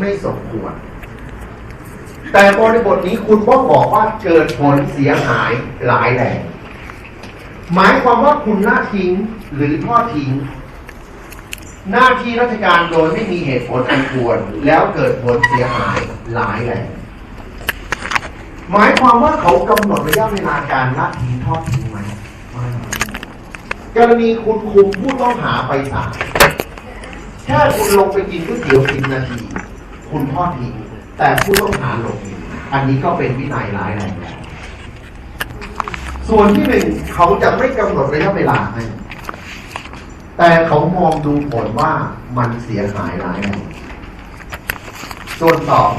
ไม่สมควร แต่บริบทนี้คุณต้อบอกว่าเกิดผลเสียหายหลายแหล่งหมายความว่าคุณละทิ้งหรือทอดทิ้ง หน้าที่ราชการโดยไม่มีเหตุผลอันควร แล้วเกิดผลเสียหายหลายแหล่งหมายความว่าเขากำหนดระยะเวลาการละทิ้งทอดทิ้งไหมกรณีคุณคุมผู้ต้องหาไปศาลแค่คุณลงไปกินก๋วยเตี๋ยวสิบนาที คุณทอดทิ้งแต่ผู้ต้องหาหลบหนีอันนี้ก็เป็นวินัยร้ายแรงแล้วส่วนที่หนึ่งเขาจะไม่กำหนดระยะเวลาให้แต่เขามองดูผลว่ามันเสียหายร้ายแรงส่วนสอง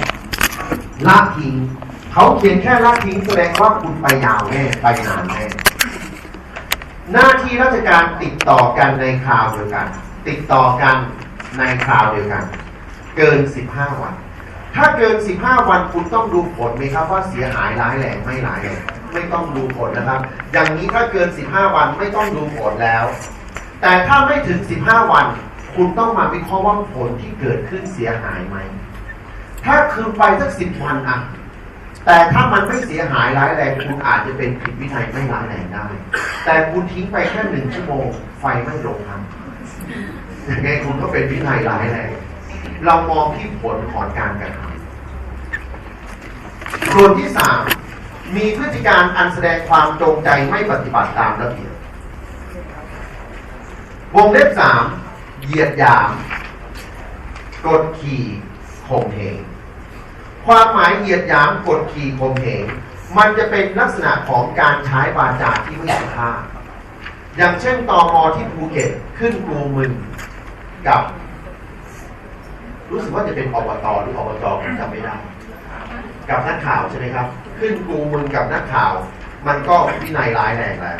ละทิ้งเขาเขียนแค่ละทิ้งแสดงว่าคุณไปยาวแน่ไปนานแน่หน้าที่ราชการติดต่อกันในคราวเดียวกัน ติดต่อกันในคราวเดียวกัน เกิน 15 วัน ถ้าเกิน 15 วันคุณต้องดูผลไหมครับว่าเสียหายร้ายแรงไม่ร้ายแรงไม่ต้องดูผลนะครับ อย่างนี้ถ้าเกิน 15 วันไม่ต้องดูผลแล้ว แต่ถ้าไม่ถึง 15 วัน คุณต้องมาวิเคราะห์ว่าผลที่เกิดขึ้นเสียหายไหม ถ้าคืนไปสักสิบวันอะแต่ถ้ามันไม่เสียหายร้ายแรงคุณอาจจะเป็นผิดวินัยไม่ร้ายแรงได้ แต่คุณทิ้งไปแค่หนึ่งชั่วโมงไฟไม่ลงครับยังไงคุณก็เป็นวินัยร้ายแรง เรามองที่ผลของการกระทำส่วนที่สามมีพฤติการอันแสดงความจงใจไม่ปฏิบัติตามระเบียบวงเล็บสามเหยียดหยามกดขี่ข่มเหงความหมายเหยียดหยามกดขี่ข่มเหงมันจะเป็นลักษณะของการใช้วาจาที่ไม่สุภาพอย่างเช่นตอมอที่ภูเก็ตขึ้นกูมึนกับ รู้สึกว่าจะเป็นอบตหรืออบจผมจำไม่ได้กับนักข่าวใช่ไหมครับ ขึ้นกูมึนกับนักข่าว มันก็วินัยร้ายแรงแล้ว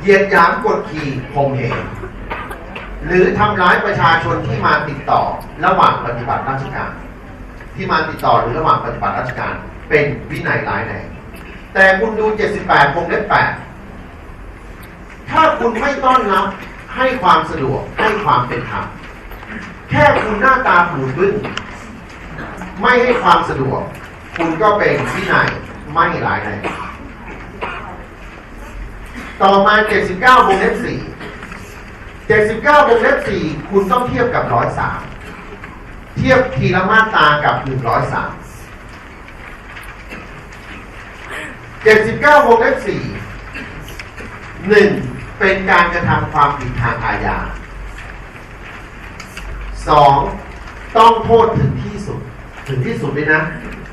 เหยียดหยามกดขี่ข่มเหงหรือทำร้ายประชาชนที่มาติดต่อระหว่างปฏิบัติราชการ ที่มาติดต่อหรือระหว่างปฏิบัติราชการ เป็นวินัยร้ายแรงแต่คุณดู 78วงเล็บ8ถ้าคุณไม่ต้อนรับ ให้ความสะดวกให้ความเป็นธรรมแค่คุณหน้าตาผูดบึ้งไม่ให้ความสะดวก คุณก็เป็นวินัยไม่ร้ายแรงต่อมา 79วงเล็บ4 79วงเล็บ4คุณต้องเทียบกับ 103 เทียบทีละมาตรากับ 103 79วงเล็บ4 1. เป็นการกระทำความผิดทางอาญา 2. ต้องโทษถึงที่สุด ถึงที่สุดเลยนะ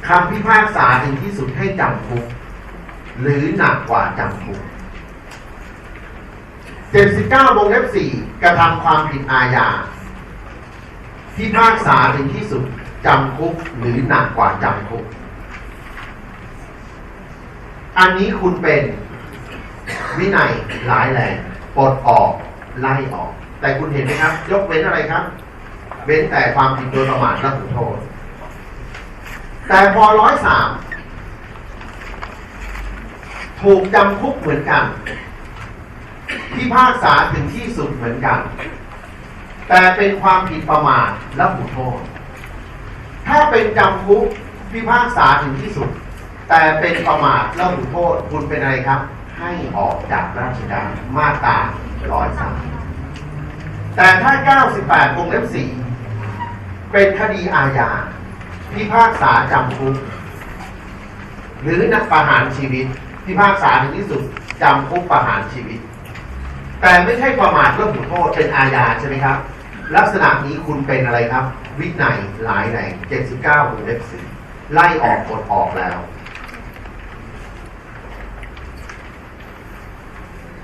คำพิพากษาถึงที่สุดให้จำคุก หรือหนักกว่าจำคุก79วงเล็บ4กระทำความผิดอาญาพิพากษาถึงที่สุดจำคุกหรือหนักกว่าจำคุก อันนี้คุณเป็น วินัยร้ายแรงปลดออกไล่ออก แต่คุณเห็นไหมครับ ยกเว้นอะไรครับ เว้นแต่ความผิดโดยประมาทและหูโทษ แต่พอร้อยสามถูกจำคุกเหมือนกันพิพากษาถึงที่สุดเหมือนกัน แต่เป็นความผิดประมาทและหูโทษ ถ้าเป็นจำคุกพิพากษาถึงที่สุด แต่เป็นประมาทและหูโทษคุณเป็นอะไรครับ ให้ออกจากราชการมาตราร้อยสามแต่ถ้า 98วงเล็บ4เป็นคดีอาญาพิพากษาจำคุก หรือนักประหารชีวิตพิพากษาถึงที่สุดจำคุกประหารชีวิต แต่ไม่ใช่ประมาทเรื่องหูโทษเป็นอาญาใช่ไหมครับ ลักษณะนี้คุณเป็นอะไรครับ วินัยหลายแรง79วงเล็บ4ไล่ออกกดออกแล้ว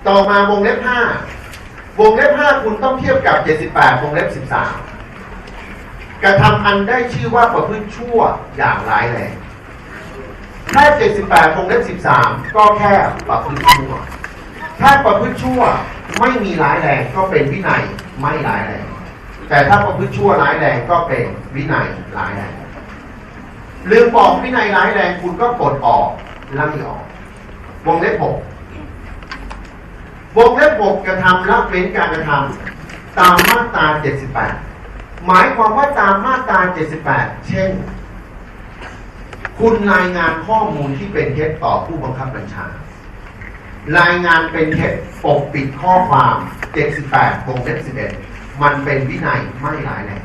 ต่อมาวงเล็บ5วงเล็บ5คุณต้องเทียบกับ 78 วงเล็บ 13 กระทำอันได้ชื่อว่าประพฤติชั่วอย่างร้ายแรงถ้า 78 วงเล็บ 13 ก็แค่ประพฤติชั่ว ถ้าประพฤติชั่วไม่มีร้ายแรงก็เป็นวินัยไม่ร้ายแรง แต่ถ้าประพฤติชั่วร้ายแรงก็เป็นวินัยร้ายแรงลืมบอกวินัยร้ายแรงคุณก็ปลดออกไล่ออก วงเล็บ 6 วงเล็บ6กระทำละเว้นการกระทตามมาตรา78 หมายความว่าตามมาตรา78 เช่น คุณรายงานข้อมูลที่เป็นเท็จต่อผู้บังคับบัญชา รายงานเป็นเท็จปกปิดข้อความ 78วงเล็บ11 มันเป็นวินัยไม่ร้ายแรง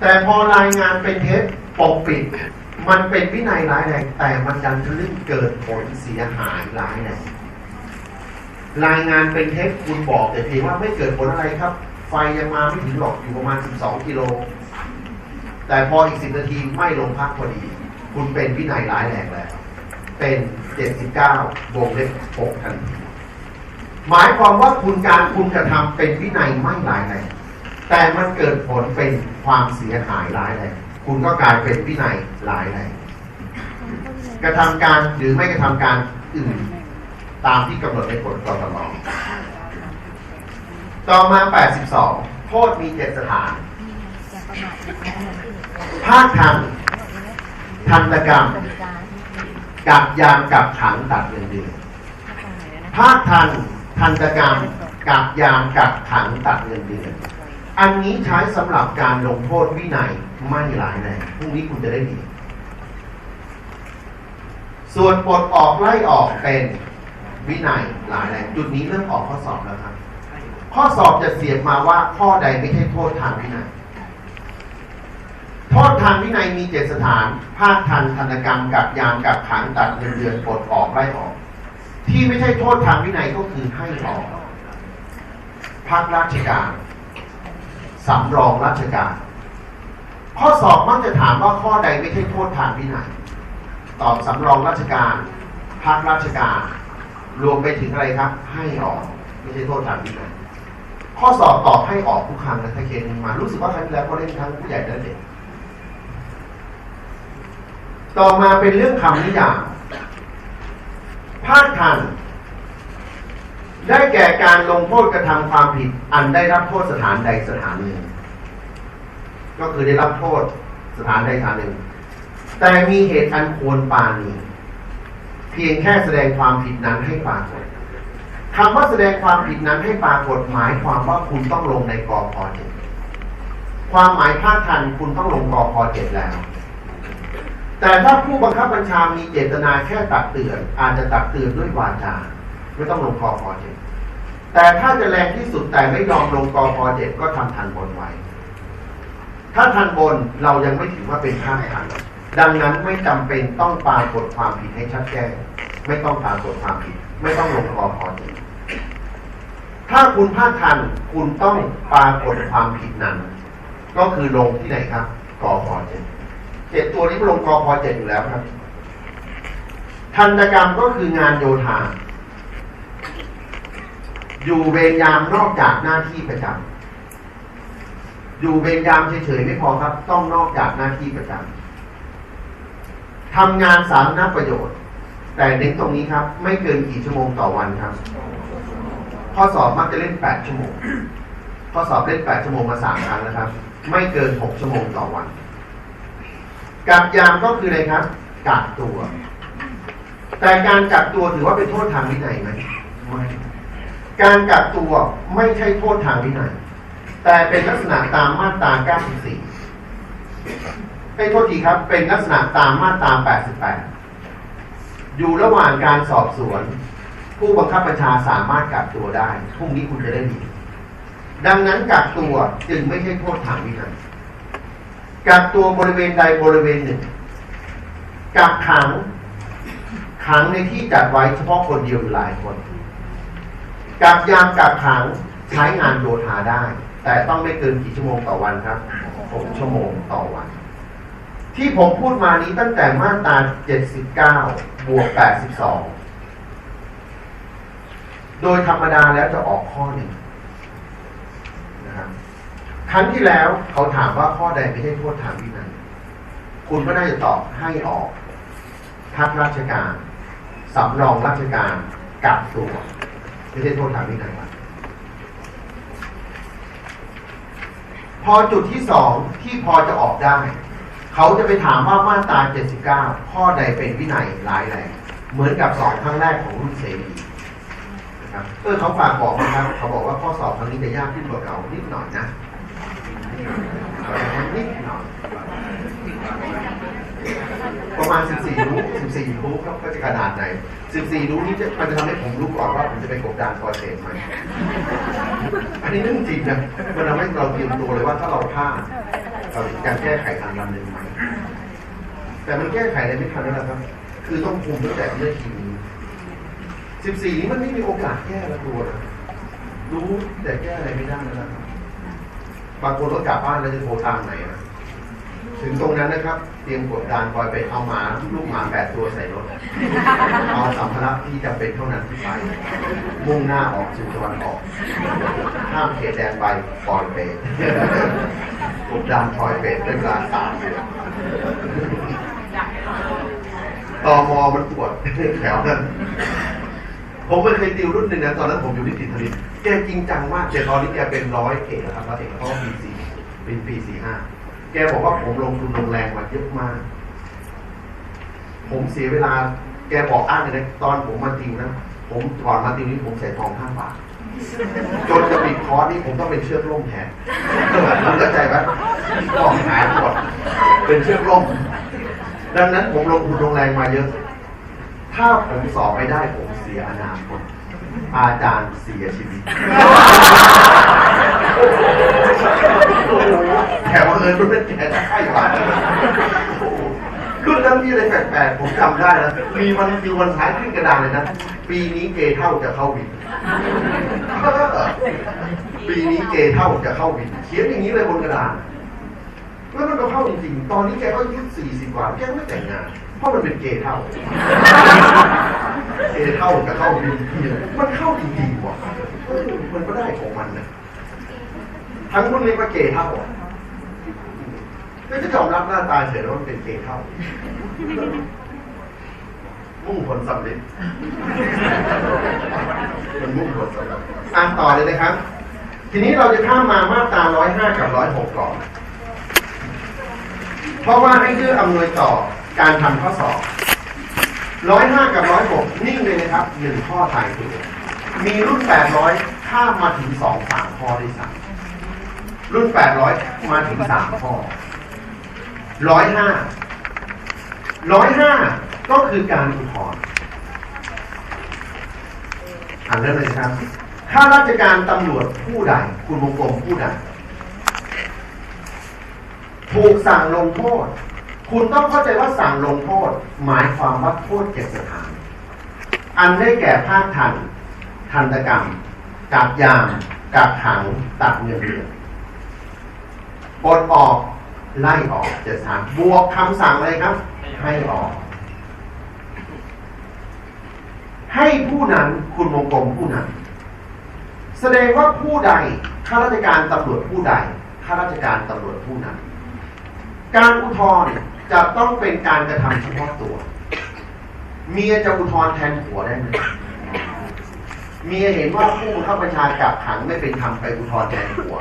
แต่พอรายงานเป็นเท็จปกปิด มันเป็นวินัยร้ายแรงแต่มันดันทะลึ่งเกิดผลเสียหายร้ายแรง รายงานเป็นเท็จคุณบอกแต่เพียงว่าไม่เกิดผลอะไรครับ ไฟยังมาไม่ถึงหรอกอยู่ประมาณ 12 กิโล แต่พออีก 10 นาทีไม่ลงพักพอดี คุณเป็นวินัยร้ายแรงแล้ว เป็น 79วงเล็บ6ทันทีหมายความว่าคุณการคุณกระทำเป็นวินัยไม่ร้ายแรงแต่มันเกิดผลเป็นความเสียหายร้ายแรงคุณก็กลายเป็นวินัยร้ายแรงกระทำการหรือไม่กระทำการอื่น ตามที่กำหนดในกฎกตลต่อมา 82 โทษมีเจ็ดสถาน ภาคทัน ทันตกรรม กักยามกับขังตัดเงินเดือนภาคทัน ทันตกรรม กักยามกับขังตัดเงินเดือน อันนี้ใช้สำหรับการลงโทษวินัยไม่ร้ายแรงพรุ่งนี้คุณจะได้ดี ส่วนปลดออกไล่ออกเป็น วินัยหลายแรงจุดนี้เริ่มออกข้อสอบแล้วครับ ข้อสอบจะเสียบมาว่าข้อใดไม่ใช่โทษทางวินัย โทษทางวินัยมีเจ็ดสถาน ภาคทันธนกรรมกับยามกับขังตัดเงินเดือนปลดออกไล่ออก ที่ไม่ใช่โทษทางวินัยก็คือให้ออกพักราชการสำรองราชการ ข้อสอบมักจะถามว่าข้อใดไม่ใช่โทษทางวินัย ตอบสำรองราชการพักราชการ รวมไปถึงอะไรครับ ให้ออก ไม่ใช่โทษทางวินัยข้อสอบตอบให้ออกทุกครั้งนะถ้าเคสนี้มา รู้สึกว่าครั้งที่แล้วเขาเล่นทั้งผู้ใหญ่และเด็กต่อมาเป็นเรื่องคำนิยามภาคทัน ได้แก่การลงโทษกระทำความผิด อันได้รับโทษสถานใดสถานหนึ่ง ก็คือได้รับโทษสถานใดสถานหนึ่ง แต่มีเหตุอันควรปาณี เพียงแค่แสดงความผิดนั้นให้ปรากฏคำว่าแสดงความผิดนั้นให้ปรากฏหมายความว่าคุณต้องลงในกอพเจ็ดความหมายภาคทันคุณต้องลงกอพเจ็ดแล้ว แต่ถ้าผู้บังคับบัญชามีเจตนาแค่ตักเตือน อาจจะตักเตือนด้วยวาจาไม่ต้องลงกอพเจ็ดแต่ถ้าจะแรงที่สุดแต่ไม่ยอมลงกอพเจ็ดก็ทำทันบนไว้ ถ้าทันบนเรายังไม่ถือว่าเป็นภาคทัน ดังนั้นไม่จำเป็นต้องปรากฏความผิดให้ชัดแจ้ง ไม่ต้องปรากฏความผิด ไม่ต้องลงกอพเจ็ดถ้าคุณภาคทันคุณต้องปรากฏความผิดนั้น ก็คือลงที่ไหนครับกอพเจ็ดเจ็ดตัวนี้ลงกอพเจ็ดอยู่แล้วครับทันตกรรมก็คืองานโยธา อยู่เวรยามนอกจากหน้าที่ประจำอยู่เวรยามเฉยๆไม่พอครับ ต้องนอกจากหน้าที่ประจำ ทำงานสาธารณประโยชน์ แต่เน้นตรงนี้ครับ ไม่เกินกี่ชั่วโมงต่อวันครับ ข้อสอบมักจะเล่น 8 ชั่วโมง ข้อสอบเล่น 8 ชั่วโมงมาสามครั้งนะครับ ไม่เกิน 6 ชั่วโมงต่อวันกักยามก็คืออะไรครับกักตัว แต่การกักตัวถือว่าเป็นโทษทางวินัยไหมไม่การกักตัวไม่ใช่โทษทางวินัยแต่เป็นลักษณะตามมาตรา 94 ให้โทษทีครับ เป็นลักษณะตามมาตรา 88 อยู่ระหว่างการสอบสวน ผู้บังคับบัญชาสามารถกักตัวได้พรุ่งนี้คุณจะได้ดี ดังนั้นกักตัวจึงไม่ใช่โทษทางวินัยกักตัวบริเวณใดบริเวณหนึ่ง กักขังขังในที่จัดไว้เฉพาะคนเดียวหรือหลายคน กักยามกักขังใช้งานโยธาได้ แต่ต้องไม่เกินกี่ชั่วโมงต่อวันครับ 6 ชั่วโมงต่อวัน ที่ผมพูดมานี้ตั้งแต่มาตรา79 บวก 82 โดยธรรมดาแล้วจะออกข้อหนึ่งนะครับครั้งที่แล้วเขาถามว่าข้อใดไม่ใช่โทษทางวินัยคุณก็น่าจะตอบให้ออกพักราชการสำรองราชการกักตัวไม่ใช่โทษทางวินัยพอจุดที่สองที่พอจะออกได้ เขาจะไปถามว่ามาตรา 79 ข้อใดเป็นวินัยร้ายแรงเหมือนกับสองครั้งแรกของรุ่นเสรีนะครับเออเขาฝากบอกนะครับ เขาบอกว่าข้อสอบครั้งนี้จะยากขึ้นกว่าเก่านิดหน่อยนะนิดหน่อยประมาณ 14 รู้ 14 รู้ครับก็จะขนาดไหน 14 รู้นี่จะมันจะทำให้ผมรู้ก่อนว่าผมจะไปกบดานคอเทนไหมอันนี้เรื่องจริงนะมันทำให้เราเตรียมตัวเลยว่าถ้าเราพลาด เราจะแก้ไขทันวันหนึ่งไหมแต่มันแก้ไขอะไรไม่ทันแล้วนะครับ คือต้องคุมตั้งแต่เมื่อทีนี้สิบสี่นี้มันไม่มีโอกาสแก้ล้วตัวนะรู้แต่แก้อะไรไม่ได้แล้วนะครับบางคนก็กลับบ้านแล้วจะโทรตามไหนนะถึงตรงนั้นนะครับ เตรียมกดดานคอยไปเอาหมาลูกหมาแปดตัวใส่รถ เอาสัมภาระที่จำเป็นเท่านั้นที่ไป มุ่งหน้าออกสู่ตะวันออกห้ามเขตแดนไปปล่อยเป กดดานปล่อยเปรตเป็นเวลาสามเดือนตอมอมันตรวจแถวนั้นผมไม่เคยติวรุ่นหนึ่งนะตอนนั้นผมอยู่ที่ติทลิตแกจริงจังมากแต่ตอนนี้แกเป็นร้อยเอกแล้วครับร้อยเอกแล้วก็ปีสี่เป็นปีสี่ห้าแกบอกว่าผมลงทุนลงแรงมาเยอะมาก ผมเสียเวลา แกบอกอ้างเลยนะตอนผมมาติวนะ ผมก่อนมาติวนี้ผมใส่ทองห้าบาท จนจะปิดคอร์สนี่ผมต้องเป็นเชือกร่มแทนคุณเข้าใจไหมต้องหายหมดเป็นเชือกร่ม ดังนั้นผมลงทุนลงแรงมาเยอะ ถ้าผมสอบไม่ได้ผมเสียอนาคตอาจารย์เสียชีวิต แถวบังเอิญรุ่นนั้นแกจะให้กว่ารุ่นนั้นมีอะไรแปลกๆ ผมจำได้นะ มีวันมีวันท้ายขึ้นกระดานเลยนะ ปีนี้เกเท่าจะเข้าวิน ปีนี้เกเท่าจะเข้าวินเขียนอย่างนี้เลยบนกระดานแล้วมันก็เข้าจริงๆ ตอนนี้แกก็อายุสี่สิบกว่าแกไม่แต่งงาน เพราะมันเป็นเกย์เท่า เกย์เท่าจะเข้าวินมันเข้าจริงๆว่ะมันก็ได้ของมันนะทั้งรุ่นเรียกว่าเกย์เท่าอะก็จะยอมรับหน้าตาเฉยๆว่ามันเป็นเกย์เท่ามุ่งผลสำเร็จ มันมุ่งผลสำเร็จอ่านต่อเลยนะครับ ทีนี้เราจะข้ามมามาตรา105กับ106ก่อน เพราะว่าให้เพื่ออำนวยต่อการทำข้อสอบ105กับ106นิ่งเลยนะครับหนึ่งข้อตายตัวมีรุ่น800ข้ามมาถึง2 3ข้อด้วยซ้ำรุ่น800มาถึง3ข้อ105 105ก็คือการอุทธรณ์อ่านเริ่มเลยครับ ข้าราชการตำรวจผู้ใดคุณวงกลมผู้ใดถูกสั่งลงโทษ คุณต้องเข้าใจว่าสั่งลงโทษ หมายความว่าโทษเจ็ดสถาน อันได้แก่ภาคทัน ทันตกรรมกักยามกักขังตัดเงินเดือนปลดออกไล่ออกเจ็ดสถานบวกคำสั่งอะไรครับ ให้ออก ให้ผู้นั้นคุณวงกลมผู้นั้น แสดงว่าผู้ใดข้าราชการตำรวจผู้ใดข้าราชการตำรวจผู้นั้น การอุทธรณ์จะต้องเป็นการกระทำเฉพาะตัว เมียจะอุทธรณ์แทนผัวได้ไหมเมียเห็นว่าผู้บังคับบัญชากักขังไม่เป็นธรรมไปอุทธรณ์แทนผัว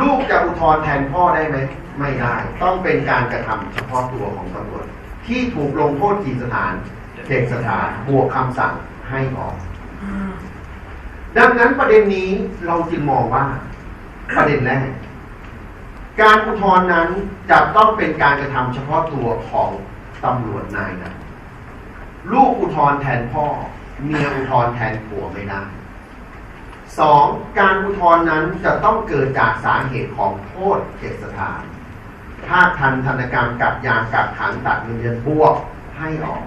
ลูกจะอุทธรณ์แทนพ่อได้ไหมไม่ได้ ต้องเป็นการกระทำเฉพาะตัวของตำรวจ ที่ถูกลงโทษกี่สถานเจ็ดสถานบวกคำสั่งให้ออก ดังนั้นประเด็นนี้เราจึงมองว่าประเด็นแรกการอุทธรณ์นั้นจะต้องเป็นการกระทำเฉพาะตัวของตำรวจนายนั้นลูกอุทธรณ์แทนพ่อ เมียอุทธรณ์แทนผัวไม่ได้สองการอุทธรณ์นั้นจะต้องเกิดจากสาเหตุของโทษเจตสถานภาคทันธนกรรมกับยางกับขังตัดเงินเดือนบวกให้ออก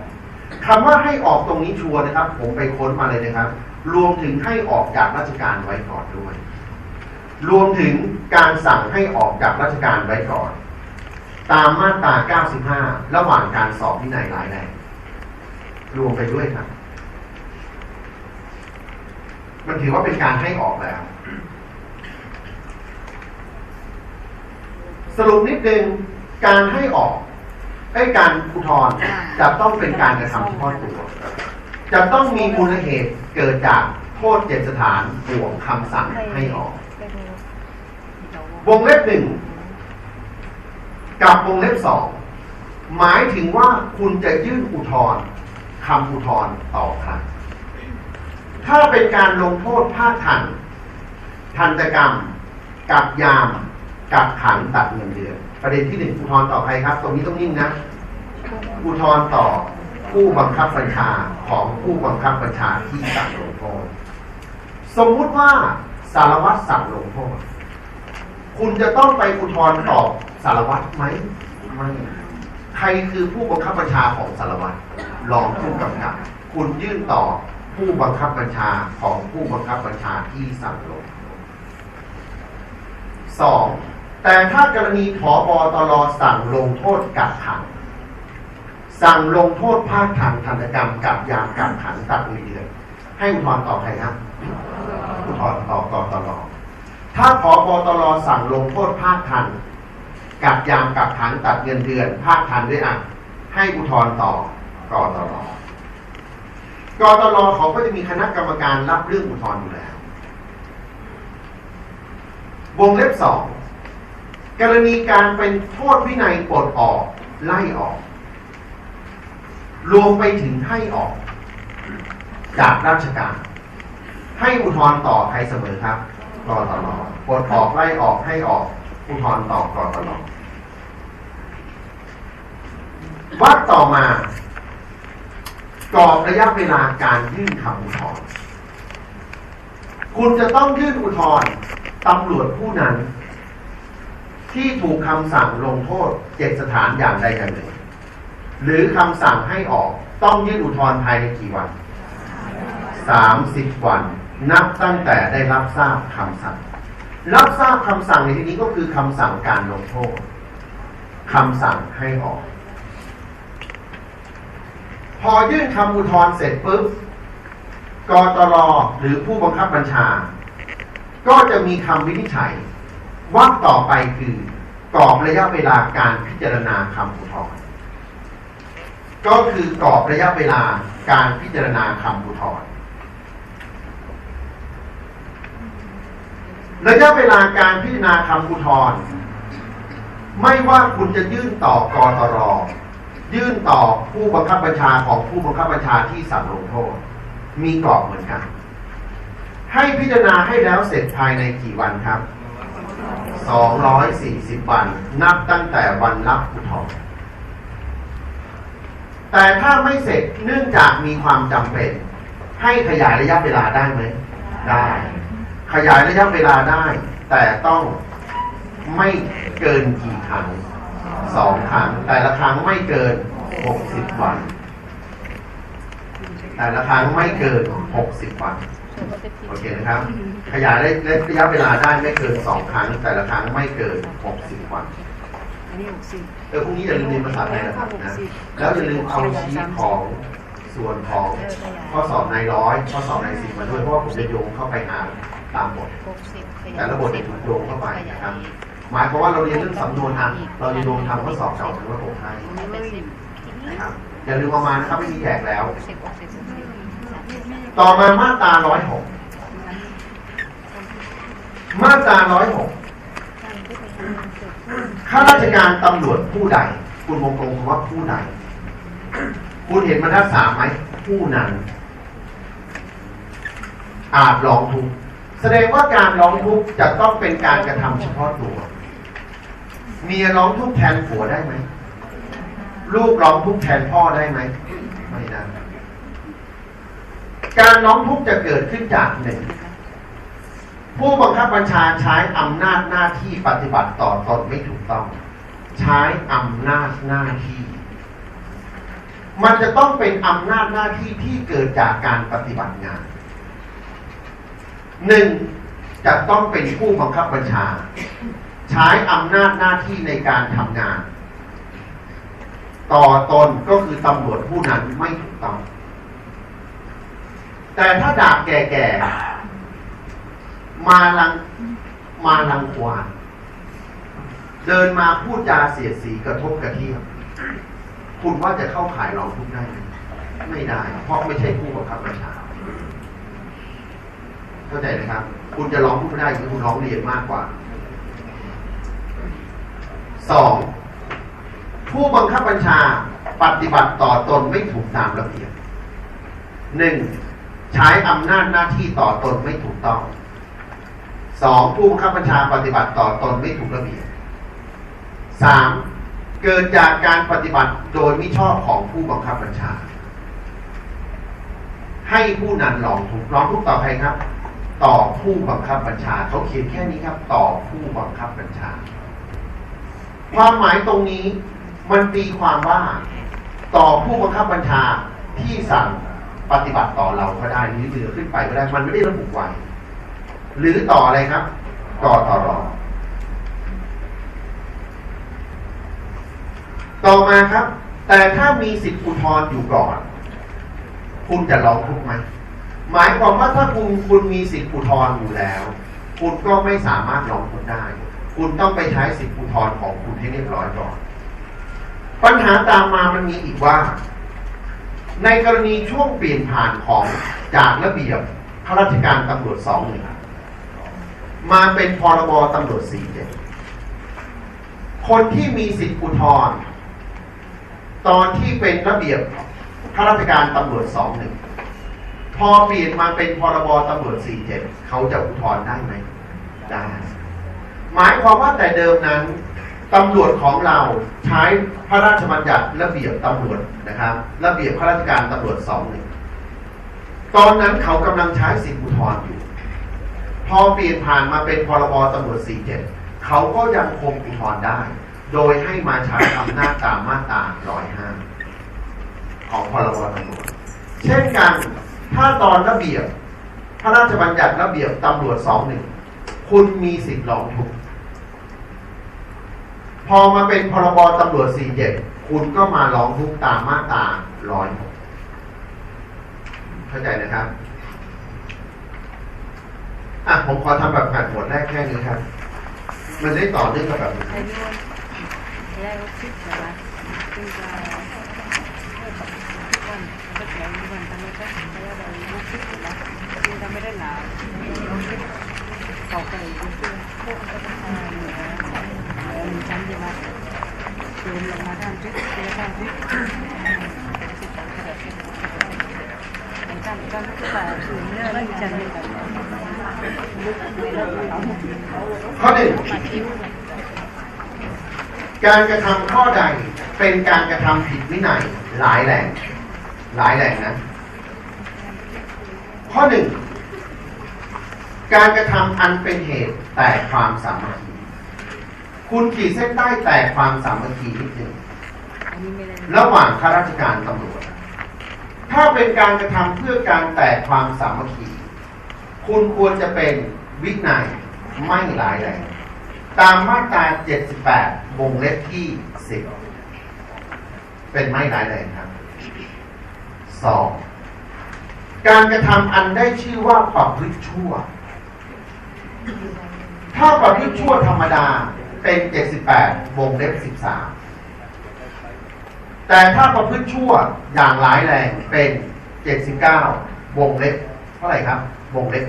คำว่าให้ออกตรงนี้ชัวร์นะครับ ผมไปค้นมาเลยนะครับ รวมถึงให้ออกจากราชการไว้ก่อนด้วย รวมถึงการสั่งให้ออกจากราชการไว้ก่อน ตามมาตรา 95 ระหว่างการสอบวินัยร้ายแรงรวมไปด้วยครับ มันถือว่าเป็นการให้ออกแล้ว สรุปนิดนึงการให้ออกไอ้การอุทธรณ์จะต้องเป็นการกระทำเฉพาะตัว จะต้องมีมูลเหตุเกิดจากโทษเจ็ดสถานบวกคำสั่งให้ออก วงเล็บหนึ่งกับวงเล็บสองหมายถึงว่าคุณจะยื่นอุทธรณ์คำอุทธรณ์ต่อใครถ้าเป็นการลงโทษภาคทัน ทันตกรรม กับยาม กับขังตัดเงินเดือน ประเด็นที่หนึ่งอุทธรณ์ต่อใครครับ ตรงนี้ต้องนิ่งนะ อุทธรณ์ต่อ ผู้บังคับบัญชาของผู้บังคับบัญชาที่สั่งลงโทษสมมุติว่าสารวัตรสั่งลงโทษคุณจะต้องไปอุทธรณ์ต่อสารวัตรไหมไม่ใครคือผู้บังคับบัญชาของสารวัตรรองผู้กำกับ คุณยื่นต่อผู้บังคับบัญชาของผู้บังคับบัญชาที่สั่งลงสองแต่ถ้ากรณีผอบอตรสั่งลงโทษกักขัง สั่งลงโทษภาคทันทันกรรมกับยามกักขังตัดเงินเดือนให้อุทธรณ์ต่อใครครับอุทธรณ์ต่อกตรถ้าผอบอตรสั่งลงโทษภาคทันกับยามกับขังตัดเงินเดือน ภาคทันด้วยอะให้อุทธรณ์ต่อกตรกตรเขาก็จะมีคณะกรรมการรับเรื่องอุทธรณ์อยู่แล้ว วงเล็บสองกรณีการเป็นโทษวินัยปลดออกไล่ออก รวมไปถึงให้ออก จากราชการ ให้อุทธรณ์ต่อใครเสมอครับกตรปลดออกไล่ออกให้ออก อุทธรณ์ต่อกตรวัดต่อมากรอบระยะเวลาการยื่นคำอุทธรณ์คุณจะต้องยื่นอุทธรณ์ตำรวจผู้นั้น ที่ถูกคำสั่งลงโทษเจ็ดสถานอย่างใดอย่างหนึ่ง หรือคำสั่งให้ออกต้องยื่นอุทธรณ์ภายในกี่วันสามสิบวัน นับตั้งแต่ได้รับทราบคำสั่ง รับทราบคำสั่งในที่นี้ก็คือคำสั่งการลงโทษคำสั่งให้ออก พอยื่นคำอุทธรณ์เสร็จปุ๊บกตรหรือผู้บังคับบัญชา ก็จะมีคำวินิจฉัยว่าต่อไปคือ กรอบระยะเวลาการพิจารณาคำอุทธรณ์ ก็คือกรอบระยะเวลาการพิจารณาคำอุทธรณ์ระยะเวลาการพิจารณาคำอุทธรณ์ไม่ว่าคุณจะยื่นต่อกตรยื่นต่อผู้บังคับบัญชาของผู้บังคับบัญชาที่สั่งลงโทษ มีกรอบเหมือนกัน ให้พิจารณาให้แล้วเสร็จภายในกี่วันครับ 240 วัน นับตั้งแต่วันรับอุทธรณ์ แต่ถ้าไม่เสร็จเนื่องจากมีความจำเป็น ให้ขยายระยะเวลาได้ไหมได้ ขยายระยะเวลาได้ แต่ต้องไม่เกินกี่ครั้งสองครั้งแต่ละครั้งไม่เกิน60วัน แต่ละครั้งไม่เกิน60วันโอเคนะครับ ขยายระยะเวลาได้ไม่เกิน2ครั้ง แต่ละครั้งไม่เกิน60วัน อันนี้หกสิบเออพรุ่งนี้อย่าลืมเรียนภาษาไทยนะครับนะแล้วอย่าลืมเอาชีตของส่วนของข้อสอบในร้อยข้อสอบในสิบมาด้วยเพราะว่าผมจะโยงเข้าไปอ่านตามบทหกสิบแต่ละบทจะถูกโยงเข้าไปนะครับหมายความว่าเราเรียนเรื่องสำนวนอะเราจะโยงทำข้อสอบเก่าถึงระบบให้อันนี้เป็นสิบนะครับอย่าลืมเอามานะครับไม่มีแจกแล้วหกสิบหกสิบหกสิบต่อมามาตราร้อยหกมาตราร้อยหก ข้าราชการตำรวจผู้ใด คุณวงกลมคำว่าผู้ใด คุณเห็นบรรทัดสามไหม ผู้นั้น อาจร้องทุกข์แสดงว่าการร้องทุกข์จะต้องเป็นการกระทำเฉพาะตัว เมียร้องทุกข์แทนผัวได้ไหม ลูกร้องทุกข์แทนพ่อได้ไหม ไม่ได้ การร้องทุกข์จะเกิดขึ้นจากหนึ่ง ผู้บังคับบัญชาใช้อำนาจหน้าที่ปฏิบัติต่อตนไม่ถูกต้อง ใช้อำนาจหน้าที่ มันจะต้องเป็นอำนาจหน้าที่ที่เกิดจากการปฏิบัติงานหนึ่งจะต้องเป็นผู้บังคับบัญชา ใช้อำนาจหน้าที่ในการทำงาน ต่อตนก็คือตำรวจผู้นั้นไม่ถูกต้อง แต่ถ้าดาบแก่ๆ มาลังมาลังควานเดินมาพูดจาเสียดสีกระทบกระเทียบคุณว่าจะเข้าขายร้องทุกได้ไหมไม่ได้ เพราะไม่ใช่ผู้บังคับบัญชาเข้าใจนะครับ คุณจะร้องทุกข์ไม่ได้คือคุณร้องเรียนมากกว่าสองผู้บังคับบัญชาปฏิบัติต่อตนไม่ถูกตามระเบียบหนึ่งใช้อำนาจหน้าที่ต่อตนไม่ถูกต้อง สองผู้บังคับบัญชาปฏิบัติต่อตนไม่ถูกระเบียบสามเกิดจากการปฏิบัติโดยมิชอบของผู้บังคับบัญชา ให้ผู้นั้นร้องทุกร้องทุกต่อใครครับ ต่อผู้บังคับบัญชาเขาเขียนแค่นี้ครับ ต่อผู้บังคับบัญชา ความหมายตรงนี้มันตีความว่าต่อผู้บังคับบัญชาที่สั่งปฏิบัติต่อเราก็ได้หรือเหลือขึ้นไปก็ได้ มันไม่ได้ระบุไว้ หรือต่ออะไรครับ ต่อต่อรอต่อมาครับ แต่ถ้ามีสิทธิอุทธรณ์อยู่ก่อน คุณจะร้องทุกข์ไหมหมายความว่าถ้าคุณคุณมีสิทธิอุทธรณ์อยู่แล้ว คุณก็ไม่สามารถร้องทุกได้ คุณต้องไปใช้สิทธิอุทธรณ์ของคุณให้เรียบร้อยก่อน ปัญหาตามมามันมีอีกว่า ในกรณีช่วงเปลี่ยนผ่านของจากระเบียบข้าราชการตำรวจสองหนึ่ง มาเป็นพรบตำรวจสีเจ็ดคนที่มีสิทธิอุทธรณ์ตอนที่เป็นระเบียบข้าราชการตำรวจสองหนึ่งพอเปลี่ยนมาเป็นพรบตำรวจสี่เจ็ดเขาจะอุทธรณ์ได้ไหมได้หมายความว่าแต่เดิมนั้นตำรวจของเราใช้พระราชบัญญัติระเบียบตำรวจนะครับ ระเบียบข้าราชการตำรวจสองหนึ่งตอนนั้นเขากำลังใช้สิทธิอุทธรณ์อยู่ พอเปลี่ยนผ่านมาเป็นพรบตำรวจสี่เจ็ดเขาก็ยังคงอุทธรณ์ได้ โดยให้มาใช้อำนาจตามมาตราร้อยห้าของพรบตำรวจ เช่นกัน ถ้าตอนระเบียบ พระราชบัญญัติระเบียบตำรวจสองหนึ่งคุณมีสิทธิ์ร้องทุกข์พอมาเป็นพรบตำรวจ 47 คุณก็มาร้องทุกข์ตามมาตรา 106 เข้าใจนะครับ อะผมขอทำแบบแผนหมวดแรกแค่นี้ครับ มันได้ต่อเนื่องกับแบบนี้ใช้ ข้อหนึ่งการกระทำข้อใดเป็นการกระทำผิดวินัยหลายแหล่งหลายแหล่งนะ ข้อหนึ่งการกระทำอันเป็นเหตุแต่ความสามัคคีคุณขีดเส้นใต้แต่ความสามัคคีนิดหนึ่งระหว่างข้าราชการตำรวจ ถ้าเป็นการกระทำเพื่อการแตกความสามัคคี คุณควรจะเป็นวินัยไม่หลายแหล่งตามมาตรา 78 วงเล็บที่ 10 เป็นไม่ร้ายแรงครับ 2. การกระทำอันได้ชื่อว่าประพฤติชั่ว ถ้าประพฤติชั่วธรรมดาเป็น 78 วงเล็บ 13 แต่ถ้าประพฤติชั่วอย่างร้ายแรงเป็น 79 วงเล็บเท่าไหร่ครับ วงเล็บ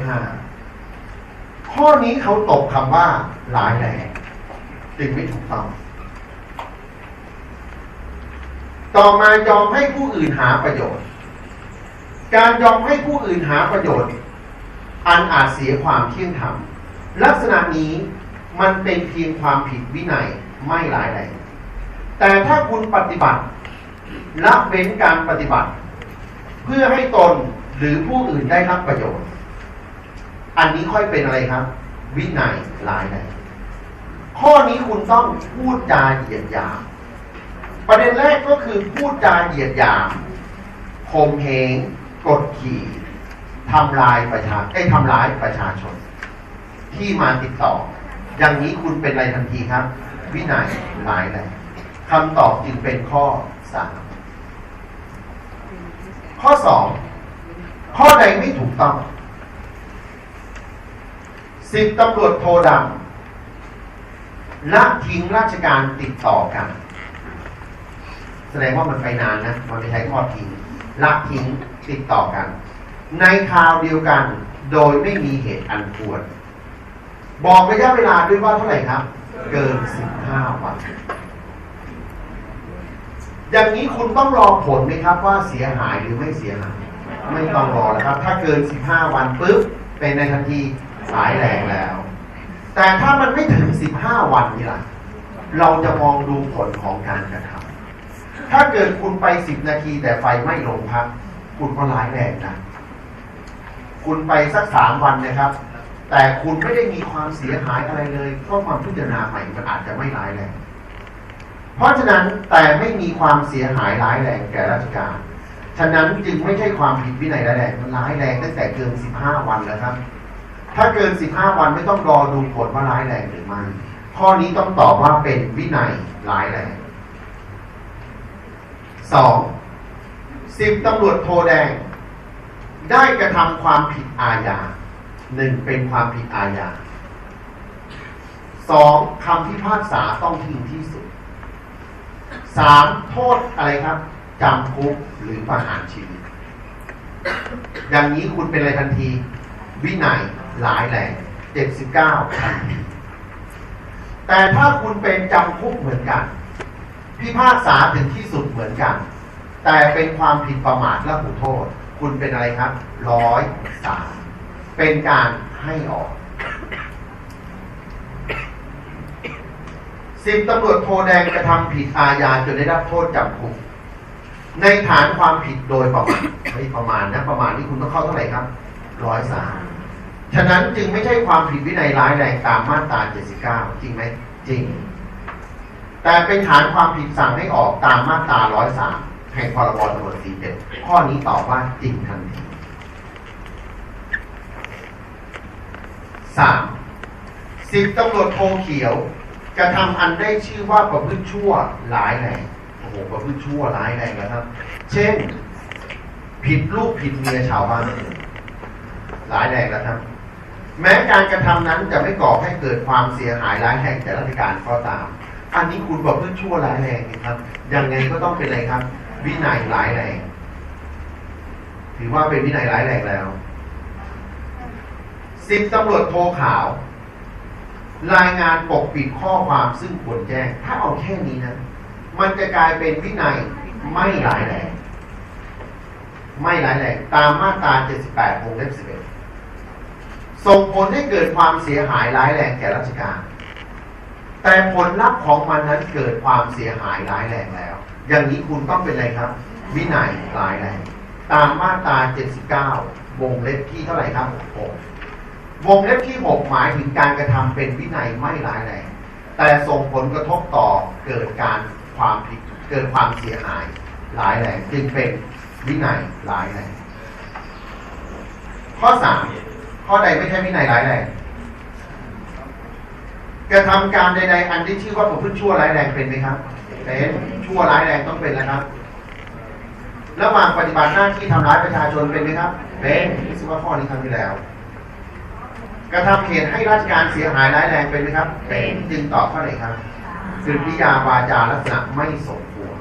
5ข้อนี้เขาตกคำว่าร้ายแรงจึงไม่ถูกต้อง ต่อมายอมให้ผู้อื่นหาประโยชน์ การยอมให้ผู้อื่นหาประโยชน์ อันอาจเสียความเที่ยงธรรม ลักษณะนี้มันเป็นเพียงความผิดวินัยไม่ร้ายแรงแต่ถ้าคุณปฏิบัติละเว้นการปฏิบัติ เพื่อให้ตนหรือผู้อื่นได้รับประโยชน์ อันนี้ค่อยเป็นอะไรครับ วินัยร้ายแรงข้อนี้คุณต้องพูดจาเหยียดหยาม ประเด็นแรกก็คือพูดจาเหยียดหยามข่มเหงกดขี่ทำลายประชาไอ้ทำร้ายประชาชน ที่มาติดต่อ อย่างนี้คุณเป็นอะไรทันทีครับ วินัยร้ายแรงคำตอบจึงเป็นข้อสามข้อสองข้อใดไม่ถูกต้อง สิบตำรวจโทดำละทิ้งราชการติดต่อกัน แสดงว่ามันไปนานนะ มันไม่ใช้ข้อทิ้งละทิ้งติดต่อกัน ในคราวเดียวกัน โดยไม่มีเหตุอันควร บอกระยะเวลาด้วยว่าเท่าไหร่ครับ เกิน15วันอย่างนี้คุณต้องรอผลไหมครับว่าเสียหายหรือไม่เสียหาย ไม่ต้องรอแล้วครับ ถ้าเกิน 15 วันปุ๊บเป็นในทันที ร้ายแรงแล้ว แต่ถ้ามันไม่ถึง15วันนี่ล่ะ เราจะมองดูผลของการกระทำถ้าเกิดคุณไป10นาทีแต่ไฟไม่ลงพักคุณก็ร้ายแรงนะคุณไปสักสามวันนะครับ แต่คุณไม่ได้มีความเสียหายอะไรเลยก็มามพิจารณาใหม่มันอาจจะไม่ร้ายแรงเพราะฉะนั้นแต่ไม่มีความเสียหายร้ายแรงแก่ราชการ ฉะนั้นจึงไม่ใช่ความผิดวินัยร้ายแรงมันร้ายแรงตั้งแต่เกิน15วันแล้วครับ ถ้าเกิน 15 วันไม่ต้องรอดูผลว่าร้ายแรงหรือไม่ ข้อนี้ต้องตอบว่าเป็นวินัยร้ายแรงสองสิบตำรวจโทแดง ได้กระทำความผิดอาญาหนึ่งเป็นความผิดอาญาสองคำพิพากษาต้องถึงที่สุดสามโทษอะไรครับจำคุกหรือประหารชีวิต อย่างนี้คุณเป็นอะไรทันที วินัย หลายแรงเจ็ดสิบเก้าแต่ถ้าคุณเป็นจำคุกเหมือนกัน พิพากษาถึงที่สุดเหมือนกัน แต่เป็นความผิดประมาทและหูโทษ คุณเป็นอะไรครับร้อยสามเป็นการให้ออกสิบตำรวจโทแดงกระทำผิดอาญาจนได้รับโทษจำคุกในฐานความผิดโดยประมาทไม่ประมาณนะ ประมาณที่คุณต้องเข้าเท่าไหร่ครับร้อยสาม ฉะนั้นจึงไม่ใช่ความผิดวินัยร้ายแรงตามมาตรา 79 จริงไหมจริง แต่เป็นฐานความผิดสั่งให้ออกตามมาตรา 103 แห่งพรบตำรวจ47 ข้อนี้ตอบว่าจริงทันทีสามสิบตำรวจโทเขียวกระทำอันได้ชื่อว่าประพฤติชั่วร้ายแรงโอ้โหประพฤติชั่วร้ายแรงนะครับ เช่น ผิดลูกผิดเมียชาวบ้านร้ายแรงแล้วครับ แม้การกระทำนั้นจะไม่ก่อให้เกิดความเสียหายร้ายแรงแก่ราชการก็ตาม อันนี้คุณบอกเพื่อชั่วร้ายแรงนะครับ ยังไงก็ต้องเป็นอะไรครับ วินัยร้ายแรง ถือว่าเป็นวินัยร้ายแรงแล้วสิบตำรวจโทขาว รายงานปกปิดข้อความซึ่งควรแจ้ง ถ้าเอาแค่นี้นะ มันจะกลายเป็นวินัยไม่ร้ายแรง ไม่ร้ายแรง ตามมาตรา 78วงเล็บ11 ส่งผลให้เกิดความเสียหายร้ายแรงแก่ราชการ แต่ผลลัพธ์ของมันนั้นเกิดความเสียหายร้ายแรงแล้ว อย่างนี้คุณต้องเป็นอะไรครับ วินัยร้ายแรง ตามมาตรา 79 วงเล็บที่เท่าไหร่ครับ6วงเล็บที่ 6 หมายถึงการกระทำเป็นวินัยไม่ร้ายแรง แต่ส่งผลกระทบต่อเกิดการความผิดเกิดความเสียหายร้ายแรงจึงเป็นวินัยร้ายแรงข้อ3 ข้อใดไม่ใช่วินัยร้ายแรงกระทำการใดๆอันที่ชื่อว่าประพฤติชั่วร้ายแรงเป็นไหมครับเป็นชั่วร้ายแรงต้องเป็นแล้วครับระหว่างปฏิบัติหน้าที่ทำร้ายประชาชนเป็นไหมครับเป็นนี่คือว่าข้อนี้ครั้แล้ว กระทำเหตุให้ราชการเสียหายร้ายแรงเป็นไหมครับเป็นจึงตอบข้อไหนครับกริยาวาจาลักษณะไม่สมควร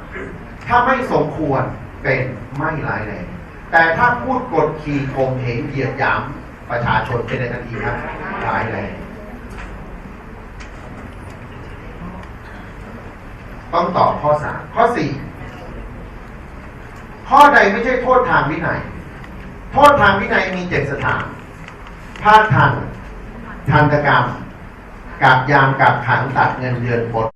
ถ้าไม่สมควรเป็นไม่ร้ายแรงแต่ถ้าพูดกดขี่ข่มเหงเหยียดหยาม ประชาชนเป็นในทันทีครับร้ายแรงต้องตอบข้อสามข้อสี่ข้อใดไม่ใช่โทษทางวินัย โทษทางวินัยมีเจ็ดสถานภาคทันทันตกรรมกับยามกับขังตัดเงินเดือนปลด